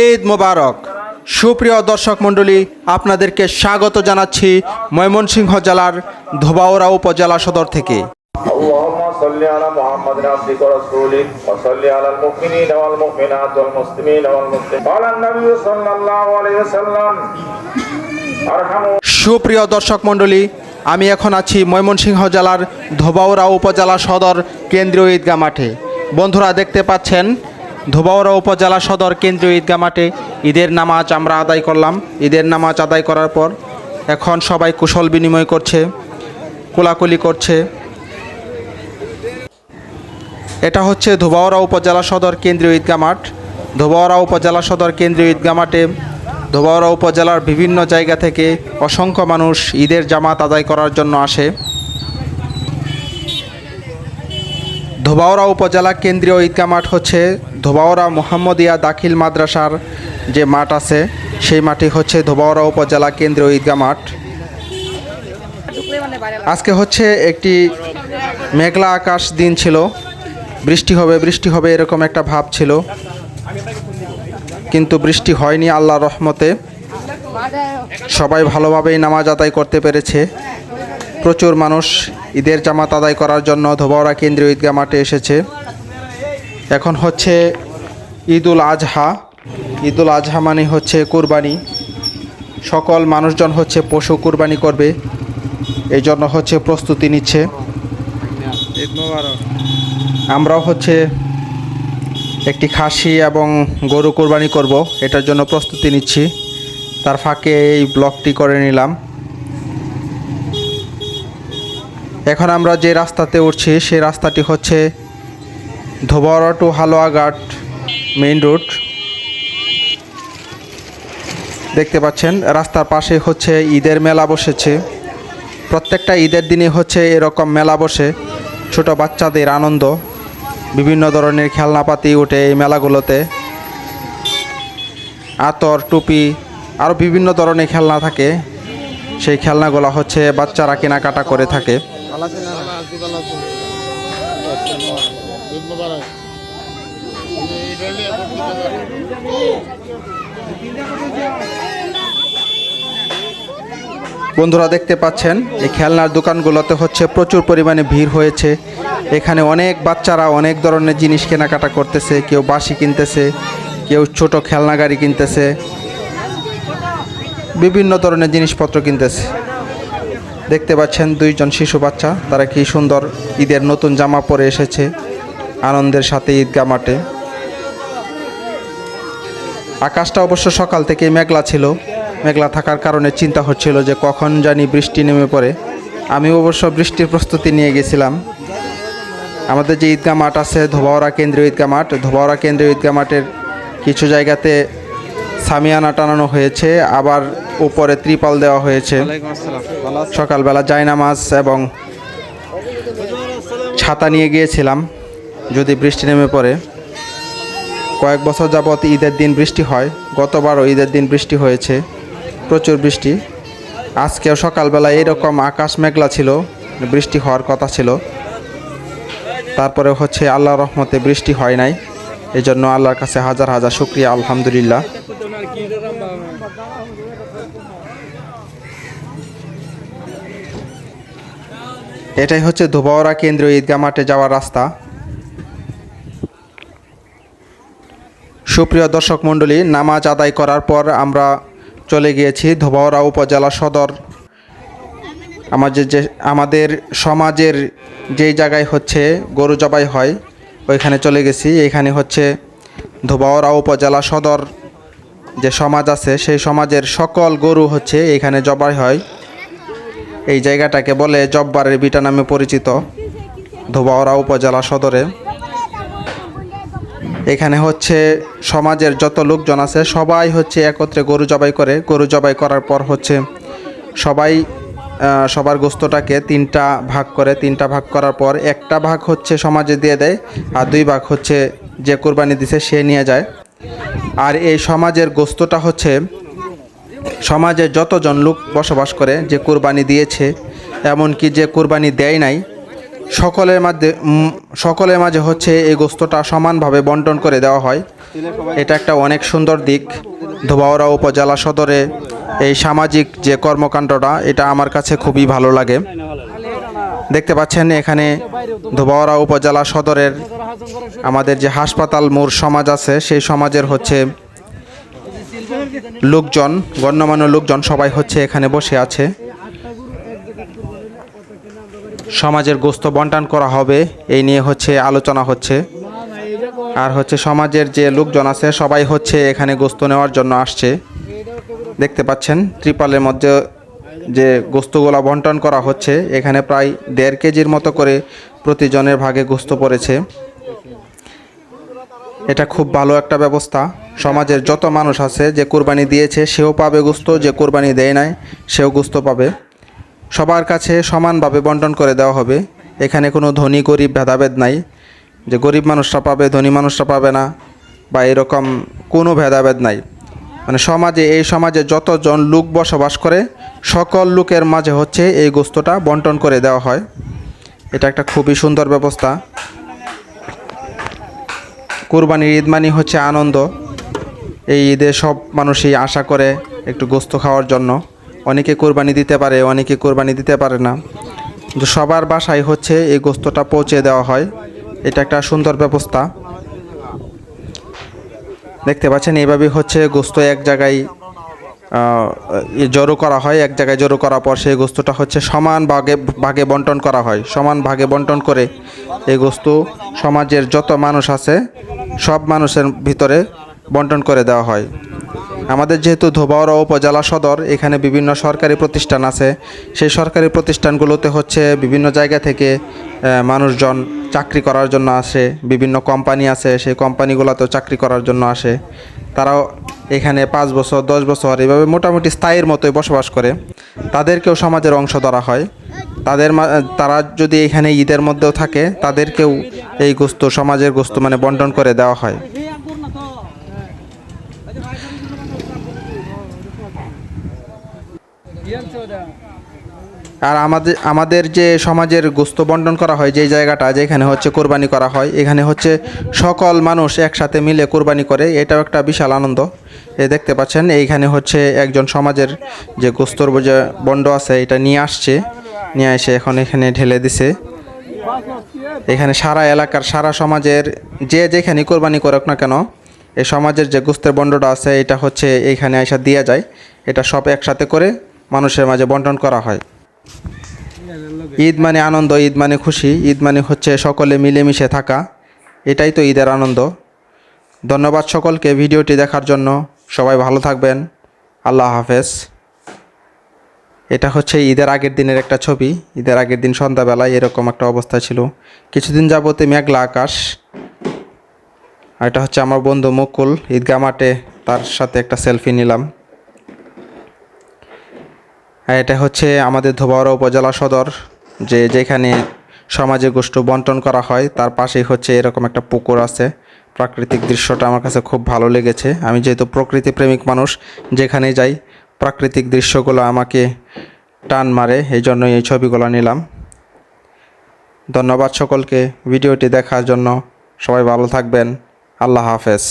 ঈদ মোবারক সুপ্রিয় দর্শক মণ্ডলী আপনাদেরকে স্বাগত জানাচ্ছি ময়মনসিংহ জেলার ধোবাউড়া উপজেলা সদর থেকে اللهم صل على محمد عبدك ورسولك وصل على المؤمنين والمؤمنات والمسلمين والمسلمين قال النبي صلى الله عليه وسلم ارحموا সুপ্রিয় দর্শক মণ্ডলী আমি এখন আছি ময়মনসিংহ জেলার ধোবাউড়া উপজেলা সদর কেন্দ্রীয় ঈদগাহ মাঠে বন্ধুরা দেখতে পাচ্ছেন ধোবাউড়া উপজেলা সদর কেন্দ্রীয় ঈদগা মাঠে ঈদের নামাজ আমরা আদায় করলাম। ঈদের নামাজ আদায় করার পর এখন সবাই কুশল বিনিময় করছে, কোলাকুলি করছে। এটা হচ্ছে ধোবাউড়া উপজেলা সদর কেন্দ্রীয় ঈদগা মাঠ। ধোবাউড়া উপজেলা সদর কেন্দ্রীয় ঈদগা মাঠে ধোবাউড়া উপজেলার বিভিন্ন জায়গা থেকে অসংখ্য মানুষ ঈদের জামাত আদায় করার জন্য আসে। ধোবাউড়া উপজেলা কেন্দ্রীয় ঈদগা মাঠ হচ্ছে ধোবাউড়া মোহাম্মদিয়া দাখিল মাদ্রাসার যে মাঠ আছে, সেই মাঠই হচ্ছে ধোবাউড়া উপজেলা কেন্দ্রীয় ঈদগাহ মাঠ। আজকে হচ্ছে একটি মেঘলা আকাশ দিন ছিল। বৃষ্টি হবে বৃষ্টি হবে এরকম একটা ভাব ছিল। কিন্তু বৃষ্টি হয়নি আল্লাহ রহমতে। সবাই ভালোভাবেই নামাজ আদায় করতে পেরেছে। প্রচুর মানুষ ঈদের জামাত আদায় করার জন্য ধোবাওড়া কেন্দ্রীয় ঈদগাহ মাঠে এসেছে। এখন হচ্ছে ঈদুল আজহা। ঈদুল আজহা মানে হচ্ছে কুরবানি। সকল মানুষজন হচ্ছে পশু কুরবানি করবে। এই জন্য হচ্ছে প্রস্তুতি নিচ্ছে। আমরাও হচ্ছে একটি খাসি এবং গরু কোরবানি করব। এটার জন্য প্রস্তুতি নিচ্ছি। তার ফাঁকে এই ব্লগটি করে নিলাম। এখন আমরা যে রাস্তাতে উঠছি সেই রাস্তাটি হচ্ছে Dhobaura to Haluaghat main road. দেখতে পাচ্ছেন, রাস্তার পাশে হচ্ছে ঈদের মেলা বসেছে। প্রত্যেকটা ঈদের দিনে হচ্ছে এরকম মেলা বসে। ছোট বাচ্চাদের আনন্দ, বিভিন্ন ধরনের খেলনাপাতি ওঠে এই মেলাগুলোতে। আতর, টুপি আরও বিভিন্ন ধরনের খেলনা থাকে। সেই খেলনাগুলো হচ্ছে বাচ্চারা কেনাকাটা করে থাকে। বন্ধুরা দেখতে পাচ্ছেন, এই খেলনার দোকানগুলোতে হচ্ছে প্রচুর পরিমাণে ভিড় হয়েছে। এখানে অনেক বাচ্চারা অনেক ধরনের জিনিস কেনাকাটা করতেছে, কেউ বাঁশি কিনতেছে, কেউ ছোট খেলনা গাড়ি কিনতেছে, বিভিন্ন ধরনের জিনিসপত্র কিনতেছে। দেখতে পাচ্ছেন দুইজন শিশু বাচ্চা, তারা কি সুন্দর ঈদের নতুন জামা পরে এসেছে। আনন্দের সাথে ঈদগা মাঠে। আকাশটা অবশ্য সকাল থেকে মেঘলা ছিল। মেঘলা থাকার কারণে চিন্তা হচ্ছিল যে কখন জানি বৃষ্টি নেমে পড়ে। আমি অবশ্য বৃষ্টির প্রস্তুতি নিয়ে গেছিলাম। আমাদের যে ঈদগাহ মাঠ আছে ধোবাওড়া কেন্দ্রীয় ঈদগাহ মাঠ ধোবাওড়া কেন্দ্রীয় ঈদগাহ মাঠের কিছু জায়গাতে সামিয়ানা টানানো হয়েছে আবার উপরে ত্রিপাল দেওয়া হয়েছে। সকালবেলা জায়নামাজ এবং ছাতা নিয়ে গিয়েছিলাম। যদি বৃষ্টি নেমে পড়ে, কয়েক বছর যাবৎ ঈদের দিন বৃষ্টি হয়, গতবারও ঈদের দিন বৃষ্টি হয়েছে, প্রচুর বৃষ্টি। আজকেও সকালবেলা এরকম আকাশ মেঘলা ছিল, বৃষ্টি হওয়ার কথা ছিল। তারপরে হচ্ছে আল্লাহ রহমতে বৃষ্টি হয় নাই এই জন্য আল্লাহর কাছে হাজার হাজার শুক্রিয়া, আলহামদুলিল্লাহ। এটাই হচ্ছে ধোবাওড়া কেন্দ্রীয় ঈদগাহ মাঠে যাওয়ার রাস্তা। সুপ্রিয় দর্শক মণ্ডলী, নামাজ আদায় করার পর আমরা চলে গিয়েছি ধোবাওড়া উপজেলা সদর। আমাদের যে, আমাদের সমাজের যেই জায়গায় হচ্ছে গরু জবাই হয়, ওইখানে চলে গেছি। এখানে হচ্ছে ধোবাওড়া উপজেলা সদর যে সমাজ আছে, সেই সমাজের সকল গরু হচ্ছে এখানে জবাই হয়। এই জায়গাটাকে বলে জব্বারের বিটা নামে পরিচিত ধোবাওড়া উপজেলা সদরে। এখানে হচ্ছে সমাজের যত লোকজন আছে, সবাই হচ্ছে একত্রে গরু জবাই করে। গরু জবাই করার পর হচ্ছে সবাই সবার গোস্তটাকে তিনটা ভাগ করে, তিনটা ভাগ করার পর একটা ভাগ হচ্ছে সমাজে দিয়ে দেয় আর দুই ভাগ হচ্ছে যে কোরবানি দিছে সে নিয়ে যায়। আর এই সমাজের গোস্তটা হচ্ছে সমাজে যতজন লোক বসবাস করে যে কোরবানি দিয়েছে, এমনকি যে কোরবানি দেয় নাই সকলের মাঝে সকলের মাঝে হচ্ছে এই গোস্তটা সমানভাবে বন্টন করে দেওয়া হয়। এটা একটা অনেক সুন্দর দিক। ধোবাউড়া উপজেলা সদরে এই সামাজিক যে কর্মকাণ্ডটা, এটা আমার কাছে খুবই ভালো লাগে। দেখতে পাচ্ছেন এখানে ধোবাউড়া উপজেলা সদরের আমাদের যে হাসপাতাল মোড় সমাজ আছে, সেই সমাজের হচ্ছে লোকজন, গণ্যমান্য লোকজন সবাই হচ্ছে এখানে বসে আছে। সমাজের গোস্ত বন্টন করা হবে, এই নিয়ে হচ্ছে আলোচনা হচ্ছে। আর হচ্ছে সমাজের যে লোকজন আছে, সবাই হচ্ছে এখানে গোস্ত নেওয়ার জন্য আসছে। দেখতে পাচ্ছেন, ত্রিপালের মধ্যে যে গোস্তগুলা বন্টন করা হচ্ছে, এখানে প্রায় দেড় কেজির মতো করে প্রতিজনের ভাগে গোস্ত পড়েছে। এটা খুব ভালো একটা ব্যবস্থা। সমাজের যত মানুষ আছে, যে কোরবানি দিয়েছে, সেও পাবে গোস্ত, যে কোরবানি দেয় নাই, সেও গোস্ত পাবে। সবার কাছে সমানভাবে বন্টন করে দেওয়া হবে। এখানে কোনো ধনী, গরিব ভেদাভেদ নাই। যে গরিব মানুষরা পাবে, ধনী মানুষরা পাবে না, বা এরকম কোনো ভেদাভেদ নাই। মানে সমাজে, এই সমাজে যতজন লোক বসবাস করে, সকল লোকের মাঝে হচ্ছে এই গোস্তটা বন্টন করে দেওয়া হয়। এটা একটা খুবই সুন্দর ব্যবস্থা। কোরবানির ঈদ মানে হচ্ছে আনন্দ। এই ঈদে সব মানুষই আশা করে একটু গোস্ত খাওয়ার জন্য। অনেকে কোরবানি দিতে পারে, অনেকে কোরবানি দিতে পারে না। কিন্তু সবার বাসায় হচ্ছে এই গোস্তটা পৌঁছে দেওয়া হয়। এটা একটা সুন্দর ব্যবস্থা। দেখতে পাচ্ছেন এইভাবে হচ্ছে গোস্ত এক জায়গায় জড়ো করা হয়। এক জায়গায় জড়ো করার পর সেই গোস্তটা হচ্ছে সমান ভাগে ভাগে বন্টন করা হয়। সমান ভাগে বন্টন করে এই গোস্ত সমাজের যত মানুষ আছে, সব মানুষের ভিতরে বন্টন করে দেওয়া হয়। আমাদের যেহেতু ধোবাউড়া উপজেলা সদর, এখানে বিভিন্ন সরকারি প্রতিষ্ঠান আছে। সেই সরকারি প্রতিষ্ঠানগুলোতে হচ্ছে বিভিন্ন জায়গা থেকে মানুষজন চাকরি করার জন্য আসে, বিভিন্ন কোম্পানি আছে, সেই কোম্পানিগুলোতেও চাকরি করার জন্য আসে। তারাও এখানে পাঁচ বছর, দশ বছর এভাবে মোটামুটি স্থায়ীর মতোই বসবাস করে। তাদেরকেও সমাজের অংশ ধরা হয়। তাদের তারা যদি এখানে ঈদের মধ্যেও থাকে, তাদেরকেও এই গোস্ত, সমাজের গোস্ত মানে বন্টন করে দেওয়া হয়। আর আমাদের আমাদের যে সমাজের গোস্ত বন্টন করা হয় যেই জায়গাটা যেখানে হচ্ছে কোরবানি করা হয়, এখানে হচ্ছে সকল মানুষ একসাথে মিলে কোরবানি করে, এটাও একটা বিশাল আনন্দ। এ দেখতে পাচ্ছেন, এইখানে হচ্ছে একজন সমাজের যে গোস্তর যে বন্ড আছে, এটা নিয়ে আসছে, নিয়ে এসে এখন এখানে ঢেলে দিছে। এখানে সারা এলাকার, সারা সমাজের যে যেখানে কোরবানি করুক না কেন, এই সমাজের যে গোস্তের বন্ডটা আছে, এটা হচ্ছে এইখানে এসে দেওয়া যায়। এটা সব একসাথে করে মানুষের মাঝে বন্টন করা হয়। ঈদ মানে আনন্দ, ঈদ মানে খুশি, ঈদ মানে হচ্ছে সকলে মিলেমিশে থাকা। এটাই তো ঈদের আনন্দ। ধন্যবাদ সকলকে ভিডিওটি দেখার জন্য। সবাই ভালো থাকবেন। আল্লাহ হাফেজ। এটা হচ্ছে ঈদের আগের দিনের একটা ছবি। ঈদের আগের দিন সন্ধ্যাবেলায় এরকম একটা অবস্থা ছিল। কিছুদিন যাবতে মেঘলা আকাশ। আর এটা হচ্ছে আমার বন্ধু মুকুল। ঈদগা মাঠে তার সাথে একটা সেলফি নিলাম। এটা হচ্ছে আমাদের ধোবাউড়া উপজেলা সদর, যে যেখানে সমাজে গোষ্ঠ বন্টন করা হয়, তার পাশেই হচ্ছে এরকম একটা পুকুর আছে। প্রাকৃতিক দৃশ্যটা আমার কাছে খুব ভালো লেগেছে। আমি যেহেতু প্রকৃতি প্রেমিক মানুষ যেখানে যাই, প্রাকৃতিক দৃশ্যগুলো আমাকে টান মারে, এই জন্য এই ছবিগুলো নিলাম। ধন্যবাদ সকলকে, ভিডিওটি দেখার জন্য সবাই ভালো থাকবেন। আল্লাহ হাফেজ।